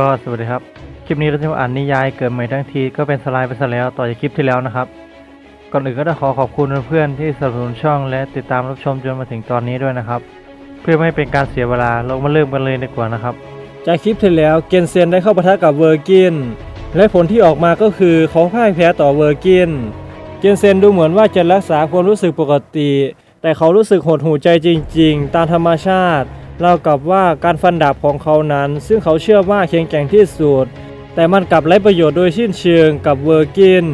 ก็สวัสดีครับ คลิปนี้เราจะมาอ่านนิยายเกิดใหม่ทั้งทีก็เป็นสไลด์ไปซะแล้วต่อจากคลิปที่แล้วนะครับ ก่อนอื่นก็ต้องขอขอบคุณเพื่อนๆที่สนับสนุนช่องและติดตามรับชมจนมาถึงตอนนี้ด้วยนะครับ เพื่อไม่ให้เป็นการเสียเวลาเรามาเริ่มกันเลยดีกว่านะครับ จากคลิปที่แล้วเกนเซนได้เข้าปะทะกับเวอร์กิน และผลที่ออกมาก็คือเขาพ่ายแพ้ต่อเวอร์กิน เกนเซนดูเหมือนว่าจะรักษาความรู้สึกปกติ แต่เขารู้สึกหดหู่ใจจริง ๆ ตามธรรมชาติ เล่ากับว่าการฟันดาบของเขานั้น ซึ่งเขาเชื่อว่าแข็งแกร่งที่สุด แต่มันกลับไร้ประโยชน์โดยสิ้นเชิงกับเวอร์กิน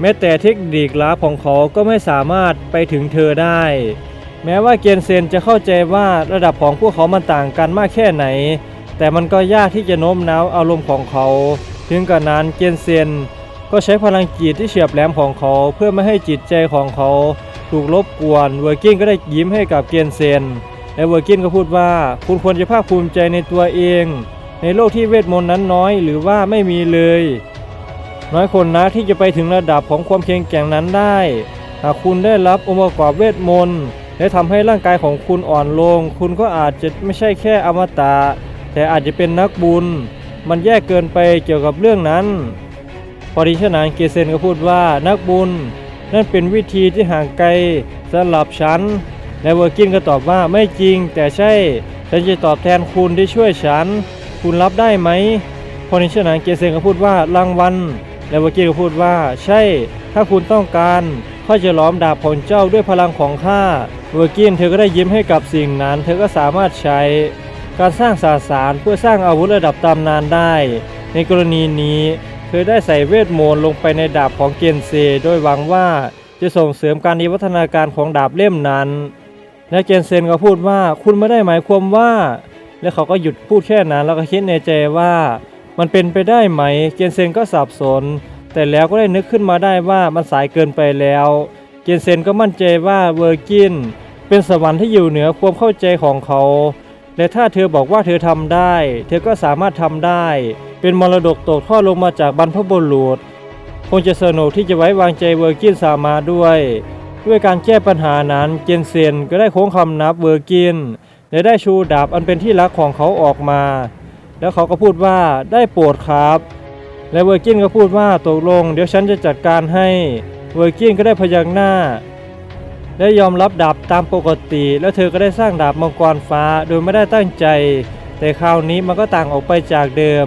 แม้แต่เทคนิคลับของเขาก็ไม่สามารถไปถึงเธอได้ แม้ว่าเกนเซนจะเข้าใจว่าระดับของพวกเขามันต่างกันมากแค่ไหน แต่มันก็ยากที่จะโน้มน้าวอารมณ์ของเขา ถึงกระนั้นเกนเซนก็ใช้พลังจิตที่เฉียบแหลมของเขาเพื่อไม่ให้จิตใจของเขา ถูกรบกวน เวอร์กินก็ได้ยิ้มให้กับเกนเซน และเวอร์กินก็พูดว่า คุณควรจะภาคภูมิใจในตัวเอง ในโลกที่เวทมนต์นั้นน้อยหรือว่าไม่มีเลย น้อยคนนะที่จะไปถึงระดับของความแข็งแกร่งนั้นได้ หากคุณได้รับองค์ประกอบเวทมนต์และทำให้ร่างกายของคุณอ่อนลง คุณก็อาจจะไม่ใช่แค่อมตะแต่อาจจะเป็นนักบุญ มันแย่เกินไปเกี่ยวกับเรื่องนั้น พอดีฉะนั้นเกเซนก็พูดว่านักบุญ นั่นเป็นวิธีที่ห่างไกลสำหรับฉัน และเวอร์กินก็ตอบว่าไม่จริง แต่ใช่ฉันจะตอบแทนคุณที่ช่วยฉัน คุณรับได้ไหมพอดีฉะนั้นเกเซนก็พูดว่ารางวัลและเวอร์กินก็พูดว่า ใช่ ถ้าคุณต้องการข้าจะล้อมดาบของเจ้าด้วยพลังของข้าเวอร์กินเธอก็ได้ยิ้มให้กับสิ่งนั้น เธอก็สามารถใช้ การสร้างสาสารเพื่อสร้างอาวุธระดับตำนานได้ ในกรณีนี้ เธอได้ใส่เวทมนต์ลงไปในดาบของเกนเซ โดยหวังว่าจะส่งเสริมการวิวัฒนาการของดาบเล่มนั้น และเกนเซนก็พูดว่าคุณไม่ได้หมายความว่า และเขาก็หยุดพูดแค่นั้น แล้วก็คิดในใจว่า มันเป็นไปได้ไหมเกนเซนก็สับสน แต่แล้วก็ได้นึกขึ้นมาได้ว่ามันสายเกินไปแล้วเกนเซนก็มั่นใจว่าเวอร์กินเป็นสวรรค์ที่อยู่เหนือความเข้าใจของเขา และถ้าเธอบอกว่าเธอทำได้ เธอก็สามารถทำได้ เป็นมรดกตกทอดลงมาจากบรรพบุรุษคงจะสนุกที่จะไว้วางใจเวอร์กินสามาด้วย ด้วยการแก้ปัญหานั้นเกนเซนก็ได้โค้งคำนับเวอร์กินและได้ชูดาบอันเป็นที่รักของเขาออกมา แล้วเขาก็พูดว่าได้โปรดครับ และเวอร์กินก็พูดว่าตกลง เดี๋ยวฉันจะจัดการให้ เวอร์กินก็ได้พยักหน้าและยอมรับดาบตามปกติ แล้วเธอก็ได้สร้างดาบมังกรฟ้าโดยไม่ได้ตั้งใจ แต่คราวนี้มันก็ต่างออกไปจากเดิม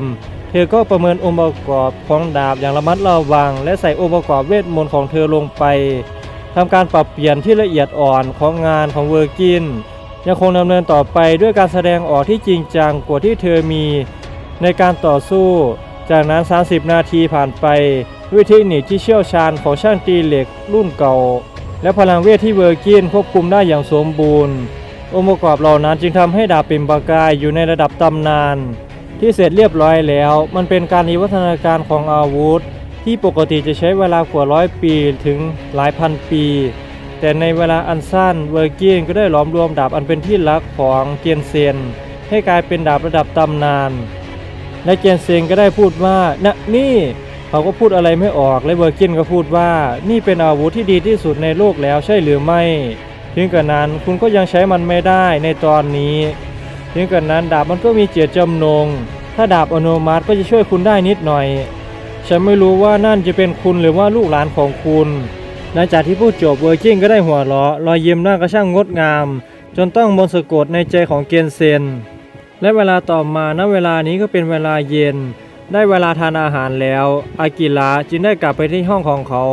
เธอก็ประเมินองค์ประกอบของดาบอย่างระมัดระวัง และใส่องค์ประกอบเวทมนต์ของเธอลงไป ทำการปรับเปลี่ยนที่ละเอียดอ่อนของงานของเวอร์กิน ยังคงดำเนินต่อไปด้วยการแสดงออกที่จริงจังกว่าที่เธอมีในการต่อสู้ จากนั้น 30 นาทีผ่านไปด้วยเทคนิคที่เชี่ยวชาญของช่างตีเหล็กรุ่นเก่า และพลังเวทที่เวอร์กินควบคุมได้อย่างสมบูรณ์ องค์ประกอบเหล่านั้นจึงทำให้ดาบป็นประกายอยู่ในระดับตำนาน ที่เสร็จเรียบร้อยแล้ว มันเป็นการวิวัฒนาการของอาวุธ ที่ปกติจะใช้เวลากว่าร้อยปีถึงหลายพันปี แต่ในเวลาอันสั้นเวอร์กินก็ได้หลอมรวมดาบอันเป็นที่รักของเกียนเซียนให้กลายเป็นดาบระดับตำนาน และเกียนเซียนก็ได้พูดว่านะนี่เขาก็พูดอะไรไม่ออกและเวอร์กินก็พูดว่านี่เป็นอาวุธที่ดีที่สุดในโลกแล้วใช่หรือไม่ ถึงกระนั้นคุณก็ยังใช้มันไม่ได้ในตอนนี้ ถึงกระนั้นดาบมันก็มีเจตจำนง ถ้าดาบอนุมัติก็จะช่วยคุณได้นิดหน่อย ฉันไม่รู้ว่านั่นจะเป็นคุณหรือว่าลูกหลานของคุณ หลังจากที่พูดจบเวอร์กิ้นก็ได้หัวเราะรอยยิ้มหน้ากระช่างงดงาม จนต้องมนสะกดในใจของเกนเซน และเวลาต่อมาณเวลานี้ก็เป็นเวลาเย็น ได้เวลาทานอาหารแล้ว อากิระจึงได้กลับไปที่ห้องของเขา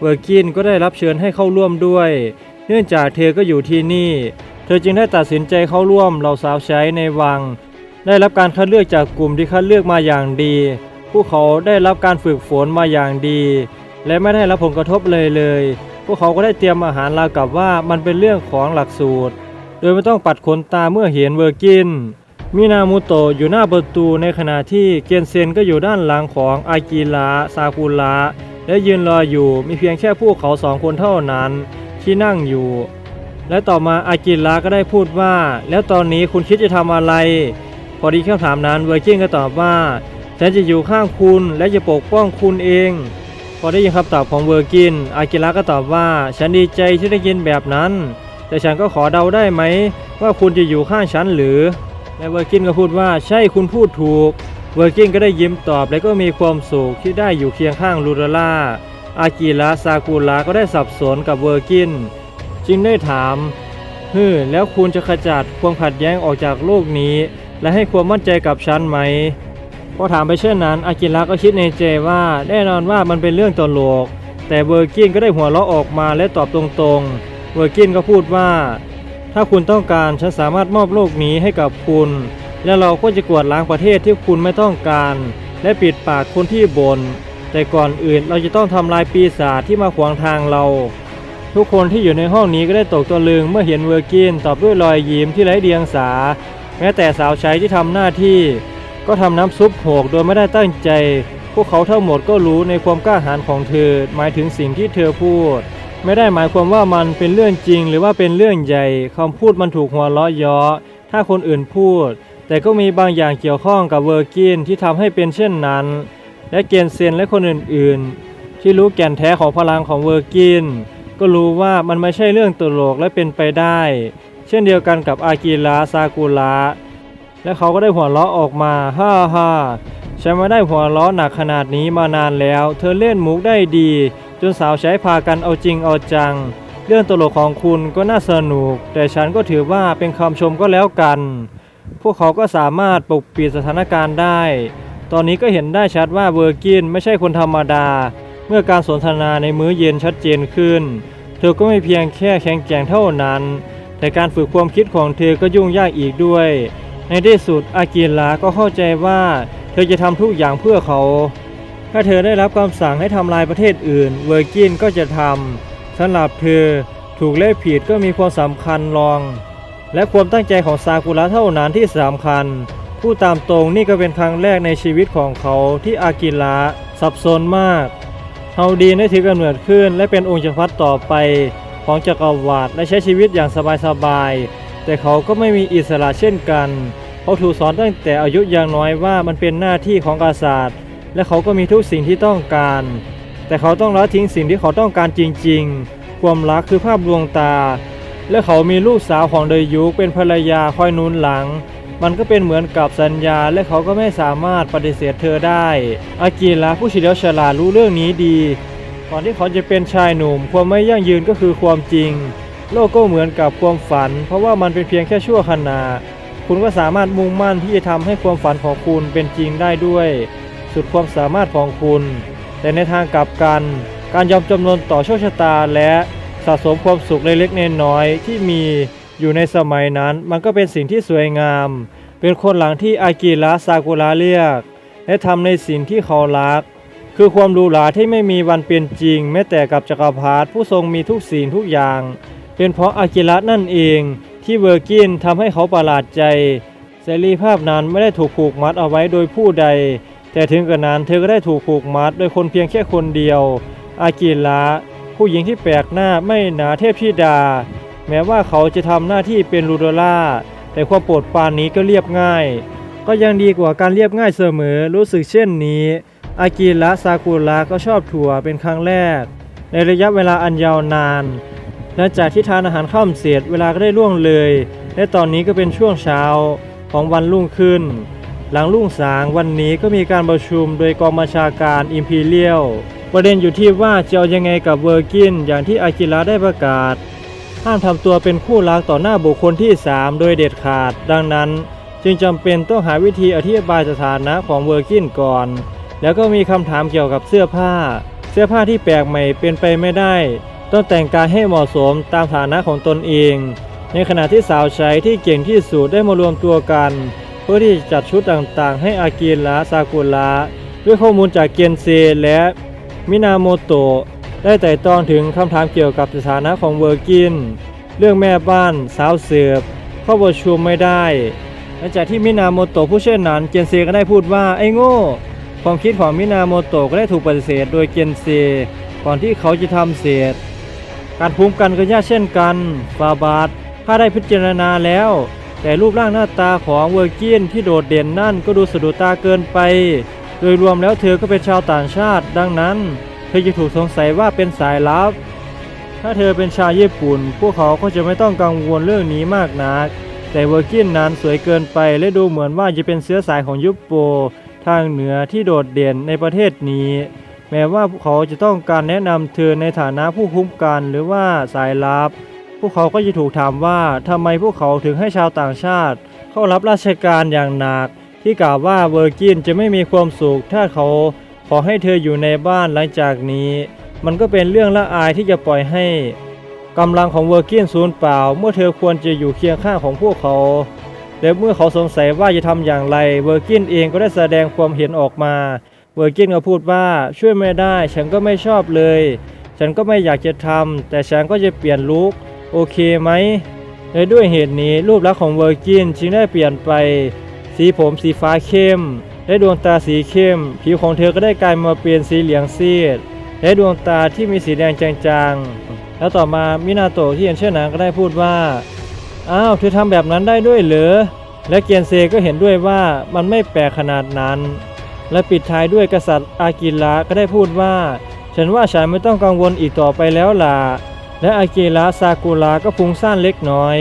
เวอร์กินก็ได้รับเชิญให้เข้าร่วมด้วย เนื่องจากเธอก็อยู่ที่นี่ เธอจึงได้ตัดสินใจเข้าร่วมเหล่าสาวใช้ในวัง ได้รับการคัดเลือกจากกลุ่มที่คัดเลือกมาอย่างดี พวกเขาได้รับการฝึกฝนมาอย่างดี และไม่ได้รับผลกระทบเลยเลย พวกเขาก็ได้เตรียมอาหารราวกับว่ามันเป็นเรื่องของหลักสูตร โดยไม่ต้องปัดขนตาเมื่อเห็นเวอร์กิน มินามุโตะอยู่หน้าประตูในขณะที่เกียนเซนก็อยู่ด้านหลังของอากิระซากุระและยืนรออยู่มีเพียงแค่พวกเขาสองคนเท่านั้นที่นั่งอยู่ และต่อมาอากิระก็ได้พูดว่า แล้วตอนนี้คุณคิดจะทำอะไร พอดีคำถามนั้นเวอร์กินก็ตอบว่า ฉันจะอยู่ข้างคุณและจะปกป้องคุณเอง พอได้ยินคำตอบของเวอร์กิน อากิระก็ตอบว่า ฉันดีใจที่ได้ยินแบบนั้น แต่ฉันก็ขอเดาได้ไหม ว่าคุณจะอยู่ข้างฉันหรือและเวอร์กินก็พูดว่าใช่คุณพูดถูก เวอร์กินก็ได้ยิ้มตอบและก็มีความสุขที่ได้อยู่เคียงข้างลูราล่า อากิระซากุระก็ได้สับสนกับเวอร์กิน จึงได้ถามฮึแล้วคุณจะขจัดความขัดแย้งออกจากโลกนี้ และให้ความมั่นใจกับฉันไหม พอถามไปเช่นนั้น อากิระก็คิดในใจว่าแน่นอนว่ามันเป็นเรื่องตลก แต่เวอร์กินก็ได้หัวเราะออกมาและตอบตรงๆ เวอร์กินก็พูดว่า ถ้าคุณต้องการฉันสามารถมอบโลกนี้ให้กับคุณ และเราก็จะกวดล้างประเทศที่คุณไม่ต้องการ และปิดปากคนที่บน่นแต่ก่อนอื่นเราจะต้องทำลายปีศาจที่มาขวางทางเรา ทุกคนที่อยู่ในห้องนี้ก็ได้ตกตะลึงเมื่อเห็นเวอร์กินตอบด้วยรอยยิ้มที่ไร้เดียงสา แม้แต่สาวใช้ที่ทำหน้าที่ ก็ทำน้ำซุปโหกโดยไม่ได้ตั้งใจ พวกเขาทั้งหมดก็รู้ในความกล้าหาญของเธอ หมายถึงสิ่งที่เธอพูด ไม่ได้หมายความว่ามันเป็นเรื่องจริง หรือว่าเป็นเรื่องใหญ่คำพูดมันถูกหัวเราะเยาะถ้าคนอื่นพูด แต่ก็มีบางอย่างเกี่ยวข้องกับเวอร์กินที่ทำให้เป็นเช่นนั้น และเกนเซนและคนอื่นๆ ที่รู้แก่นแท้ของพลังของเวอร์กินก็รู้ว่ามันไม่ใช่เรื่องตลกและเป็นไปได้ เช่นเดียวกันกับอากิระซากุระ และเขาก็ได้หัวเราะออกมา ฮ่าฮ่าฉันไม่ได้หัวเราะหนักขนาดนี้มานานแล้ว เธอเล่นมุกได้ดี จนสาวใช้พากันเอาจริงเอาจัง เรื่องตลกของคุณก็น่าสนุก แต่ฉันก็ถือว่าเป็นคำชมก็แล้วกัน พวกเขาก็สามารถปกปิดสถานการณ์ได้ ตอนนี้ก็เห็นได้ชัดว่าเวอร์กินไม่ใช่คนธรรมดา เมื่อการสนทนาในมื้อเย็นชัดเจนขึ้น เธอก็ไม่เพียงแค่แข็งแกร่งเท่านั้น แต่การฝึกความคิดของเธอก็ยุ่งยากอีกด้วย ในที่สุดอากิระก็เข้าใจว่าเธอจะทำทุกอย่างเพื่อเขา ถ้าเธอได้รับคำสั่งให้ทำลายประเทศอื่น เวอร์กินก็จะทำสำหรับเธอถูกและผิดก็มีความสำคัญรอง และความตั้งใจของซากุระเท่านั้นที่สำคัญผู้ตามตรงนี่ก็เป็นครั้งแรกในชีวิตของเขาที่อากิระสับสนมากเฮาดีได้ถือกำเนิดขึ้น และเป็นองค์จักรพรรดิต่อไปของจักรวรรดิและใช้ชีวิตอย่างสบายๆ แต่เขาก็ไม่มีอิสระเช่นกันเขาถูกสอนตั้งแต่อายุยังน้อยว่ามันเป็นหน้าที่ของกษัตริย์ และเขาก็มีทุกสิ่งที่ต้องการ แต่เขาต้องละทิ้งสิ่งที่เขาต้องการจริงๆ ความรักคือภาพดวงตา และเขามีลูกสาวของเดยุกเป็นภรรยาคอยนุนหลัง มันก็เป็นเหมือนกับสัญญา และเขาก็ไม่สามารถปฏิเสธเธอได้ อากิระผู้เฉลียวฉลาดรู้เรื่องนี้ดีก่อนที่เขาจะเป็นชายหนุ่ม ความไม่ยั่งยืนก็คือความจริง โลกก็เหมือนกับความฝัน เพราะว่ามันเป็นเพียงแค่ชั่วขณะคุณก็สามารถมุ่งมั่นที่จะทำให้ความฝันของคุณเป็นจริงได้ด้วย สุดความสามารถของคุณ แต่ในทางกลับกัน การยอมจำนนต่อโชคชะตาและสะสมความสุขเล็กๆน้อยๆที่มีอยู่ในสมัยนั้น มันก็เป็นสิ่งที่สวยงาม เป็นคนหลังที่อากิระซากุระเรียก และทำในสิ่งที่เขารัก คือความรูหราที่ไม่มีวันเป็นจริง แม้แต่กับจักรพรรดิผู้ทรงมีทุกสิ่งทุกอย่าง เป็นเพราะอากิระนั่นเองที่เวอร์กินทำให้เขาประหลาดใจ เสรีภาพนั้นไม่ได้ถูกผูกมัดเอาไว้โดยผู้ใด แต่ถึงกระนั้นเธอก็ได้ถูกผูกมัดโดยคนเพียงแค่คนเดียว อากิระผู้หญิงที่แปลกหน้าไม่หนาเทพธิดา แม้ว่าเขาจะทำหน้าที่เป็นลูโดล่าแต่ความโปรดปรานนี้ก็เรียบง่าย ก็ยังดีกว่าการเรียบง่ายเสมอรู้สึกเช่นนี้ อากิระซากุระก็ชอบถั่วเป็นครั้งแรก ในระยะเวลาอันยาวนาน หลังจากที่ทานอาหารข้ามเสร็จเวลาก็ได้ล่วงเลย และตอนนี้ก็เป็นช่วงเช้าของวันรุ่งขึ้น หลังรุ่งสางวันนี้ก็มีการประชุมโดยกองบัญชาการอิมพีเรียลประเด็นอยู่ที่ว่าจะเอายังไงกับเวอร์กินอย่างที่อากิระได้ประกาศ ห้ามทำตัวเป็นคู่รักต่อหน้าบุคคลที่ 3 โดยเด็ดขาด ดังนั้น จึงจำเป็นต้องหาวิธีอธิบายสถานะของเวอร์กินก่อน แล้วก็มีคำถามเกี่ยวกับเสื้อผ้า เสื้อผ้าที่แปลกใหม่เป็นไปไม่ได้ ต้องแต่งกายให้เหมาะสมตามฐานะของตนเอง ในขณะที่สาวใช้ที่เก่งที่สุดได้มารวมตัวกัน เพื่อที่จะจัดชุดต่างๆ ให้อากิระซากุระด้วยข้อมูลจากเกียนเซและมินาโมโตะได้ไต่ตองถึงคำถามเกี่ยวกับสถานะของเวอร์กิน เรื่องแม่บ้านสาวเสิร์ฟเข้าประชุมไม่ได้หลังจากที่มินาโมโตะผู้เช่นนั้นเกียนเซก็ได้พูดว่าไอ้โง่ความคิดของมินาโมโตะก็ได้ถูกปฏิเสธโดยเกียนเซก่อนที่เขาจะทำเสร็จ การภูมิกันก็ยากเช่นกันฟาบาทถ้าได้พิจารณาแล้ว แต่รูปร่างหน้าตาของเวอร์กินที่โดดเด่นนั่นก็ดูสะดุดตาเกินไป โดยรวมแล้วเธอก็เป็นชาวต่างชาติ ดังนั้น เธอจะถูกสงสัยว่าเป็นสายลับ ถ้าเธอเป็นชาวญี่ปุ่น พวกเขาก็จะไม่ต้องกังวลเรื่องนี้มากนัก แต่เวอร์กินนั้นสวยเกินไปและดูเหมือนว่าจะเป็นเชื้อสายของยุปโป ทางเหนือที่โดดเด่นในประเทศนี้ แม้ว่าพวกเขาจะต้องการแนะนำเธอในฐานะผู้คุ้มกันหรือว่าสายลับ พวกเขาก็จะถูกถามว่าทำไมพวกเขาถึงให้ชาวต่างชาติ เข้ารับราชการอย่างหนัก ที่กล่าวว่าเวอร์กินจะไม่มีความสุข ถ้าเขาขอให้เธออยู่ในบ้านหลังจากนี้ มันก็เป็นเรื่องละอายที่จะปล่อยให้กำลังของเวอร์กินสูญเปล่า เมื่อเธอควรจะอยู่เคียงข้างของพวกเขาและเมื่อเขาสงสัยว่าจะทำอย่างไร เวอร์กินเองก็ได้แสดงความเห็นออกมา เวอร์กินก็พูดว่าช่วยไม่ได้ ฉันก็ไม่ชอบเลย ฉันก็ไม่อยากจะทำแต่ฉันก็จะเปลี่ยนลุคโอเคไหมและด้วยเหตุนี้รูปลักษณ์ของเวอร์กินจึงได้เปลี่ยนไป สีผมสีฟ้าเข้ม และดวงตาสีเข้ม ผิวของเธอก็ได้กลายมาเป็นสีเหลืองซีด และดวงตาที่มีสีแดงจางๆ แล้วต่อมามินาโตะที่เห็นเชื่อหนังก็ได้พูดว่า อ้าวเธอทำแบบนั้นได้ด้วยเหรอ และเกียนเซก็เห็นด้วยว่ามันไม่แปลกขนาดนั้น และปิดท้ายด้วยกษัตริย์อากิระก็ได้พูดว่า ฉันว่าฉันไม่ต้องกังวลอีกต่อไปแล้วล่ะ และอากิระซากุระก็พุงซ่านเล็กน้อย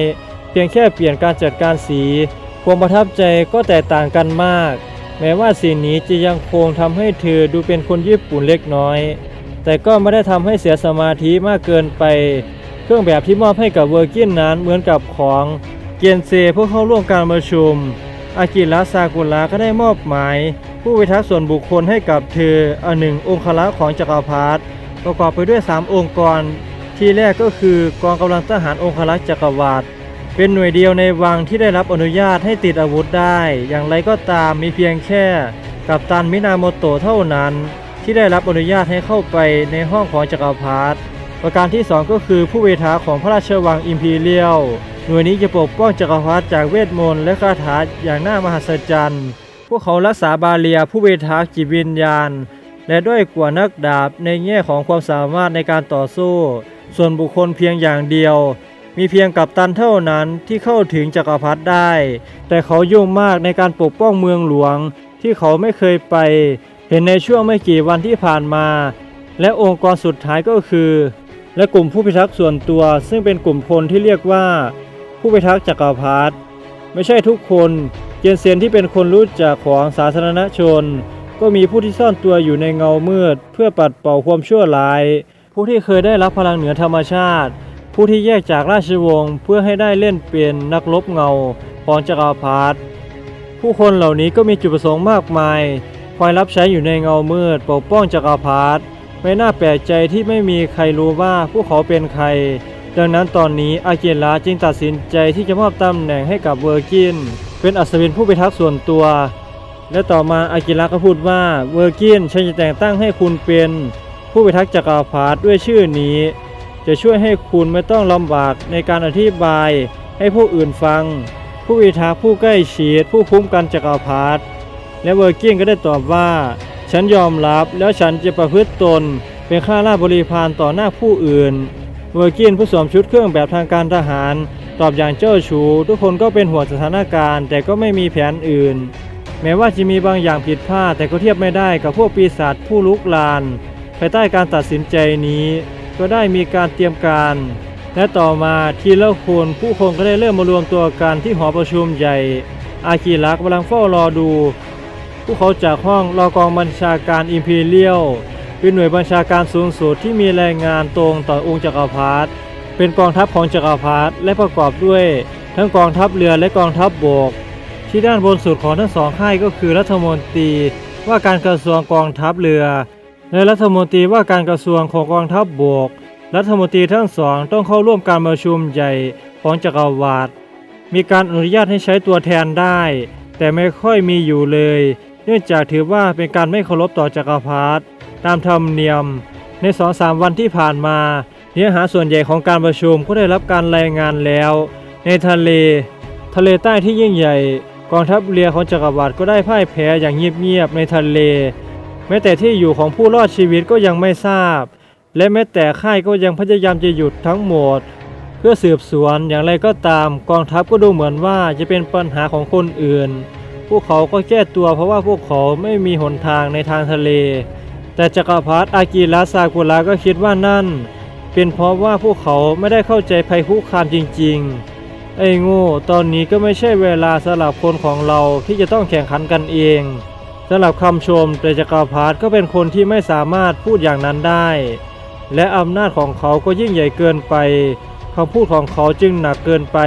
เพียงแค่เปลี่ยนการจัดการสี ความประทับใจก็แตกต่างกันมาก แม้ว่าสีนี้จะยังคงทำให้เธอดูเป็นคนญี่ปุ่นเล็กน้อย แต่ก็ไม่ได้ทำให้เสียสมาธิมากเกินไป เครื่องแบบที่มอบให้กับเวอร์กินนั้นเหมือนกับของเกียนเซผู้เข้าร่วมการประชุม อากิระซากุระก็ได้มอบหมาย ผู้พิทักษ์ส่วนบุคคลให้กับเธออันหนึ่งองครักษ์ของจักรพรรดิประกอบไปด้วย 3 องค์กร ที่แรกก็คือกองกำลังทหารองครักษ์จักรวรรดิเป็นหน่วยเดียวในวังที่ได้รับอนุญาตให้ติดอาวุธได้ อย่างไรก็ตามมีเพียงแค่ กัปตันมินาโมโตะเท่านั้น ที่ได้รับอนุญาตให้เข้าไปในห้องของจักรพรรดิประการที่ 2 ก็คือผู้เวทาของพระราชวังอิมพีเรียล หน่วยนี้จะปกป้องจักรพรรดิจากเวทมนต์และคาถาอย่างน่ามหัศจรรย์ พวกเขารักษาบาเลียผู้เวทาจิตวิญญาณ และด้วยกว่านักดาบในแง่ของความสามารถในการต่อสู้ ส่วนบุคคลเพียงอย่างเดียว มีเพียงกัปตันเท่านั้นที่เข้าถึงจักรพรรดิได้ แต่เขายุ่งมากในการปกป้องเมืองหลวง ที่เขาไม่เคยไป เห็นในช่วงไม่กี่วันที่ผ่านมา และองค์กรสุดท้ายก็คือ และกลุ่มผู้พิทักษ์ส่วนตัว ซึ่งเป็นกลุ่มพลที่เรียกว่า ผู้พิทักษ์จักรพรรดิไม่ใช่ทุกคนเจนเซียนที่เป็นคนรู้จักของสาธารณชน ก็มีผู้ที่ซ่อนตัวอยู่ในเงามืด เพื่อปัดเป่าความชั่วร้าย ผู้ที่เคยได้รับพลังเหนือธรรมชาติ ผู้ที่แยกจากราชวงศ์เพื่อให้ได้เล่นเป็นนักรบเงาของจักรพรรดิผู้คนเหล่านี้ก็มีจุดประสงค์มากมายคอยรับใช้อยู่ในเงามืดปกป้องจักรพรรดิไม่น่าแปลกใจที่ไม่มีใครรู้ว่าพวกเขาเป็นใคร ดังนั้นตอนนี้อาเกียระจึงตัดสินใจที่จะมอบตำแหน่งให้กับเวอร์กิน เป็นอัศวินผู้พิทักษ์ส่วนตัว และต่อมาอากิระก็พูดว่าเวอร์กินฉันจะแต่งตั้งให้คุณเป็นผู้พิทักษ์จักรพรรดิด้วยชื่อนี้ จะช่วยให้คุณไม่ต้องลำบากในการอธิบายให้ผู้อื่นฟัง ผู้พิทักษ์ผู้ใกล้ชิดผู้คุ้มกันจักรพรรดิและเวอร์กินก็ได้ตอบว่า ฉันยอมรับแล้วฉันจะประพฤติตนเป็นข้าราชบริพารต่อหน้าผู้อื่น เวอร์กินผู้สวมชุดเครื่องแบบทางการทหาร ตอบอย่างเจ้าชูทุกคนก็เป็นห่วงสถานการณ์ แต่ก็ไม่มีแผนอื่น แม้ว่าจะมีบางอย่างผิดพลาดแต่ก็เทียบไม่ได้กับพวกปีศาจผู้ลุกลานภายใต้การตัดสินใจนี้ ก็ได้มีการเตรียมการ และต่อมาทีละคนผู้คนก็ได้เริ่มมารวมตัวกันที่หอประชุมใหญ่ อาคีรักกำลังเฝ้ารอดูพวกเขาจากห้องรอกองบัญชาการอิมพีเรียล เป็นหน่วยบัญชาการสูงสุดที่มีแรายงานตรงต่อองค์จักรพรรดิเป็นกองทัพของจักรพรรดิและประกอบด้วย ทั้งกองทัพเรือและกองทัพบบก ที่ด้านบนสุดของทั้งสองค่ายก็คือรัฐมนตรีว่าการกระทรวงกองทัพเรือ และรัฐมนตรีว่าการกระทรวงของกองทัพบบก รัฐมนตรีทั้งสองต้องเข้าร่วมการประชุมใหญ่ของจักรวรรดิมีการอนุญาตให้ใช้ตัวแทนได้ แต่ไม่ค่อยมีอยู่เลย เนื่องจากถือว่าเป็นการไม่เคารพต่อจักรพรรดิ ตามธรรมเนียม ในสองสามวันที่ผ่านมา เนื้อหาส่วนใหญ่ของการประชุมก็ได้รับการรายงานแล้ว ในทะเล ทะเลใต้ที่ยิ่งใหญ่ กองทัพเรือของจักรวรรดิก็ได้พ่ายแพ้อย่างเงียบๆในทะเล แม้แต่ที่อยู่ของผู้รอดชีวิตก็ยังไม่ทราบ และแม้แต่ค่ายก็ยังพยายามจะหยุดทั้งหมด เพื่อสืบสวนอย่างไรก็ตาม กองทัพก็ดูเหมือนว่าจะเป็นปัญหาของคนอื่นพวกเขาก็แก้ตัวเพราะว่าพวกเขาไม่มีหนทางในทางทะเล แต่จักรพรรดิอากิระซากุระก็คิดว่านั่น เป็นเพราะว่าพวกเขาไม่ได้เข้าใจภัยคุกคามจริงๆ ไอ้โง่ตอนนี้ก็ไม่ใช่เวลาสำหรับคนของเราที่จะต้องแข่งขันกันเองสำหรับคำชมแต่จักรพรรดิก็เป็นคนที่ไม่สามารถพูดอย่างนั้นได้ และอำนาจของเขาก็ยิ่งใหญ่เกินไปคำพูดของเขาจึงหนักเกินไป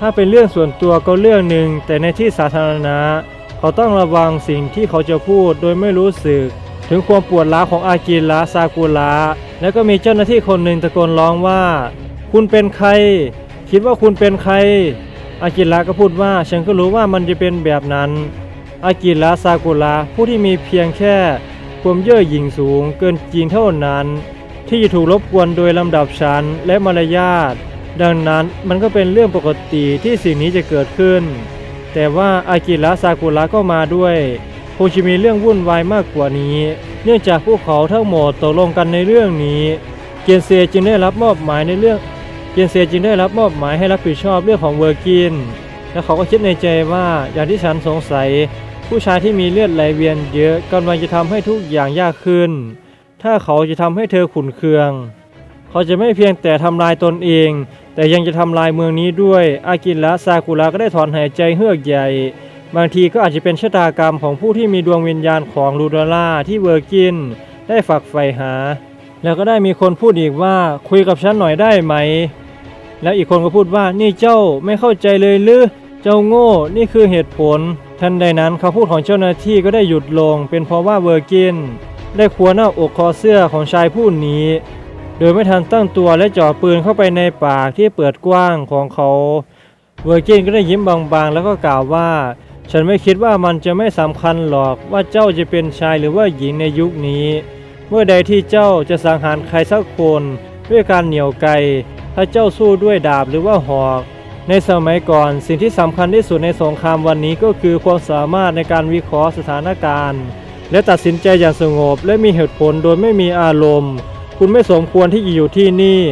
ถ้าเป็นเรื่องส่วนตัวก็เรื่องหนึ่งแต่ในที่สาธารณะ เขาต้องระวังสิ่งที่เขาจะพูดโดยไม่รู้สึก ถึงความปวดร้าวของอากิระซากุระแล้วก็มีเจ้าหน้าที่คนหนึ่งตะโกนร้องว่า คุณเป็นใคร คิดว่าคุณเป็นใคร อากิระก็พูดว่าฉันก็รู้ว่ามันจะเป็นแบบนั้น อากิระซากุระผู้ที่มีเพียงแค่ความเย่อหยิ่งสูงเกินจริงเท่านั้น ที่จะถูกรบกวนโดยลำดับชั้นและมารยาทดังนั้นมันก็เป็นเรื่องปกติที่สิ่งนี้จะเกิดขึ้น แต่ว่าอากิระซากุระก็มาด้วย คงจะมีเรื่องวุ่นวายมากกว่านี้ เนื่องจากพวกเขาทั้งหมดตกลงกันในเรื่องนี้ เกียนเซจึงได้รับมอบหมายในเรื่อง เกียนเซจึงได้รับมอบหมายให้รับผิดชอบเรื่องของเวอร์กิน และเขาก็คิดในใจว่าอย่างที่ฉันสงสัย ผู้ชายที่มีเลือดไหลเวียนเยอะกำลังจะทำให้ทุกอย่างยากขึ้น ถ้าเขาจะทำให้เธอขุนเคือง เขาจะไม่เพียงแต่ทำลายตนเอง แต่ยังจะทำลายเมืองนี้ด้วย อากิระซากุระก็ได้ถอนหายใจเฮือกใหญ่ บางทีก็อาจจะเป็นชะตากรรมของผู้ที่มีดวงวิญญาณของลูดาล่าที่เวอร์กิน ได้ฝักใฝ่หา แล้วก็ได้มีคนพูดอีกว่าคุยกับฉันหน่อยได้ไหม แล้วอีกคนก็พูดว่านี่เจ้าไม่เข้าใจเลยหรือเจ้าโง่นี่คือเหตุผล ทันใดนั้นคำพูดของเจ้าหน้าที่ก็ได้หยุดลง เป็นเพราะว่าเวอร์กิน ได้คว้าหน้าอกคอเสื้อของชายผู้นี้ โดยไม่ทันตั้งตัวและจ่อปืนเข้าไปในปากที่เปิดกว้างของเขาเวอร์กินก็ได้ยิ้มบางๆ แล้วก็กล่าวว่า ฉันไม่คิดว่ามันจะไม่สำคัญหรอกว่าเจ้าจะเป็นชายหรือว่าหญิงในยุคนี้ เมื่อใดที่เจ้าจะสังหารใครสักคนด้วยการเหนี่ยวไกถ้าเจ้าสู้ด้วยดาบหรือว่าหอก ในสมัยก่อนสิ่งที่สำคัญที่สุดในสงครามวันนี้ก็คือความสามารถในการวิเคราะห์สถานการณ์ และตัดสินใจอย่างสงบและมีเหตุผลโดยไม่มีอารมณ์ คุณไม่สมควรที่จะอยู่ที่นี่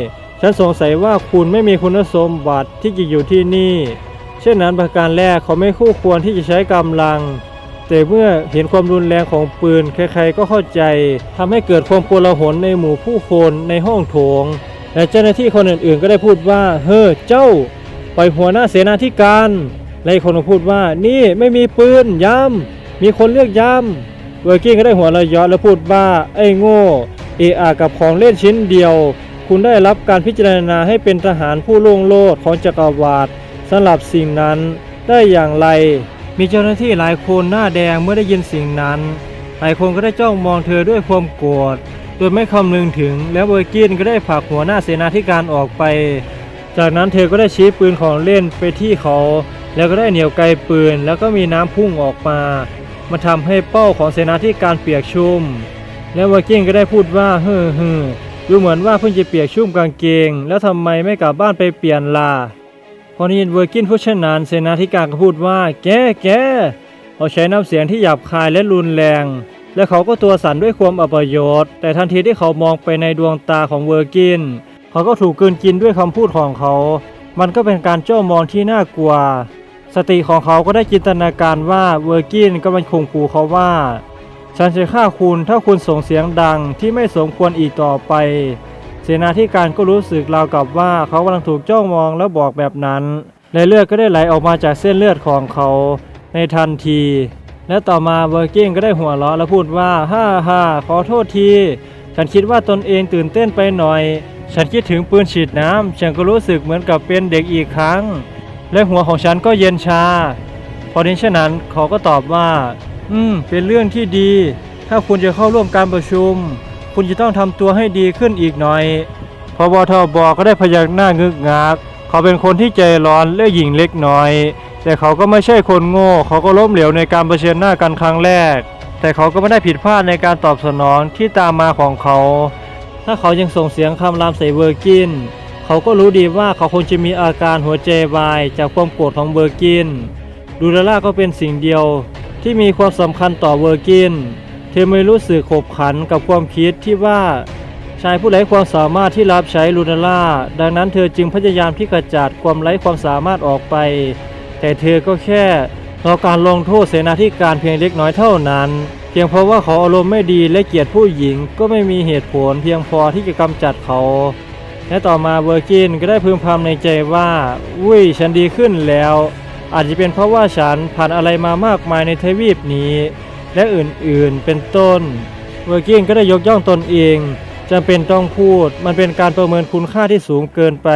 ฉันสงสัยว่าคุณไม่มีคุณสมบัติที่จะอยู่ที่นี่ เช่นนั้นประการแรกเขาไม่คู่ควรที่จะใช้กำลัง แต่เมื่อเห็นความรุนแรงของปืนใครๆก็เข้าใจทำให้เกิดความโกลาหลในหมู่ผู้คนในห้องโถง และเจ้าหน้าที่คนอื่นๆ ก็ได้พูดว่า เฮ้อเจ้า ปล่อยหัวหน้าเสนาธิการและคนก็พูดว่านี่ไม่มีปืนย้ำมีคนเลือกย้ำเวอร์กิ้งก็ได้หัวเราะเยาะแล้วพูดว่าไอ้โง่เออากับของเล่นชิ้นเดียว คุณได้รับการพิจารณาให้เป็นทหารผู้ล่วงโลดของจักรวาล สำหรับสิ่งนั้นได้อย่างไร มีเจ้าหน้าที่หลายคนหน้าแดงเมื่อได้ยินสิ่งนั้น หลายคนก็ได้จ้องมองเธอด้วยความโกรธโดยไม่คำนึงถึง แล้วเวอร์กินก็ได้ผลักหัวหน้าเสนาธิการออกไป จากนั้นเธอก็ได้ชี้ปืนของเล่นไปที่เขา แล้วก็ได้เหนี่ยวไกลปืน แล้วก็มีน้ำพุ่งออกมามันทำให้เป้าของเสนาธิการเปียกชุ่ม แล้ววากิ้งก็ได้พูดว่าเฮ้อเฮ้อดูเหมือนว่าเพิ่งจะเปียกชุ่มกางเกง แล้วทำไมไม่กลับบ้านไปเปลี่ยนล่ะ พอได้ยินเวอร์กินพูดเช่นนั้นเสนาธิการก็พูดว่า แกแกเขาใช้น้ำเสียงที่หยาบคายและรุนแรง และเขาก็ตัวสั่นด้วยความอัปยศแต่ทันทีที่เขามองไปในดวงตาของเวอร์กิน เขาก็ถูกกืนกินด้วยคำพูดของเขา มันก็เป็นการจ้องมองที่น่ากลัว สติของเขาก็ได้จินตนาการว่าเวอร์กินกำลังข่มขู่เขาว่า ฉันจะฆ่าคุณถ้าคุณส่งเสียงดังที่ไม่สมควรอีกต่อไป เสนาธิการก็รู้สึกราวกับว่าเขากำลังถูกจ้องมองแล้วบอกแบบนั้นและเลือดก็ได้ไหลออกมาจากเส้นเลือดของเขาในทันที และต่อมาเวอร์กิ้งก็ได้หัวเราะและพูดว่าฮ่าฮ่าขอโทษที ฉันคิดว่าตนเองตื่นเต้นไปหน่อย ฉันคิดถึงปืนฉีดน้ำฉันก็รู้สึกเหมือนกับเป็นเด็กอีกครั้ง และหัวของฉันก็เย็นชา พอดีเช่นนั้นเขาก็ตอบว่า อืม เป็นเรื่องที่ดี ถ้าคุณจะเข้าร่วมการประชุม คุณจะต้องทำตัวให้ดีขึ้นอีกหน่อยพบทบก็ได้พยักหน้างึกงัก เขาเป็นคนที่ใจร้อนและหยิ่งเล็กน้อย แต่เขาก็ไม่ใช่คนโง่ เขาก็ล้มเหลวในการเผชิญหน้ากันครั้งแรก แต่เขาก็ไม่ได้ผิดพลาดในการตอบสนองที่ตามมาของเขา ถ้าเขายังส่งเสียงคำรามใส่เวอร์กิน เขาก็รู้ดีว่าเขาคงจะมีอาการหัวใจวายจากความโกรธของเวอร์กิน ดูดาล่าก็เป็นสิ่งเดียวที่มีความสำคัญต่อเวอร์กิน เธอไม่รู้สึกขบขันกับความคิดที่ว่าชายผู้ไร้ความสามารถที่รับใช้ลูนาล่า ดังนั้นเธอจึงพยายามที่กระจัดความไร้ความสามารถออกไป แต่เธอก็แค่รอการลงโทษเสนาธิการเพียงเล็กน้อยเท่านั้น เพียงเพราะว่าเขาอารมณ์ไม่ดีและเกลียดผู้หญิงก็ไม่มีเหตุผลเพียงพอที่จะกำจัดเขา และต่อมาเวอร์กินก็ได้พึมพำในใจว่าอุ้ยฉันดีขึ้นแล้ว อาจจะเป็นเพราะว่าฉันผ่านอะไรมามากมายในทวีปนี้ และอื่นๆ เป็นต้นเวอร์กินก็ได้ยกย่องตนเองจำเป็นต้องพูด มันเป็นการประเมินคุณค่าที่สูงเกินไป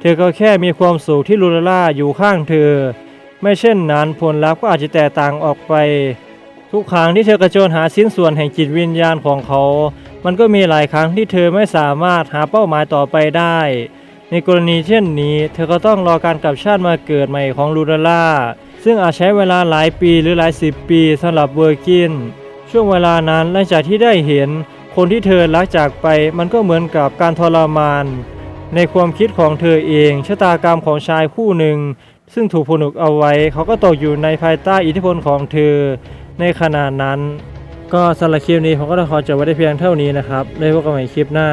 เธอก็แค่มีความสุขที่ลูลาล่าอยู่ข้างเธอ ไม่เช่นนั้นผลลัพธ์ก็อาจจะแตกต่างออกไป ทุกครั้งที่เธอกระโจนหาชิ้นส่วนแห่งจิตวิญญาณของเขา มันก็มีหลายครั้งที่เธอไม่สามารถหาเป้าหมายต่อไปได้ ในกรณีเช่นนี้ เธอก็ต้องรอการกลับชาติมาเกิดใหม่ของลูลาล่า ซึ่งอาจใช้เวลาหลายปีหรือหลายสิบปีสำหรับเวอร์กิน ช่วงเวลานั้นหลังจากที่ได้เห็น คนที่เธอรักจากไปมันก็เหมือนกับการทรมาน ในความคิดของเธอเองชะตากรรมของชายคู่หนึ่ง ซึ่งถูกผนึกเอาไว้ เขาก็ตกอยู่ในภายใต้อิทธิพลของเธอ ในขณะนั้น ก็สำหรับคลิปนี้ผมก็ต้องขอจบไว้ได้เพียงเท่านี้นะครับในพบกันใหม่คลิปหน้า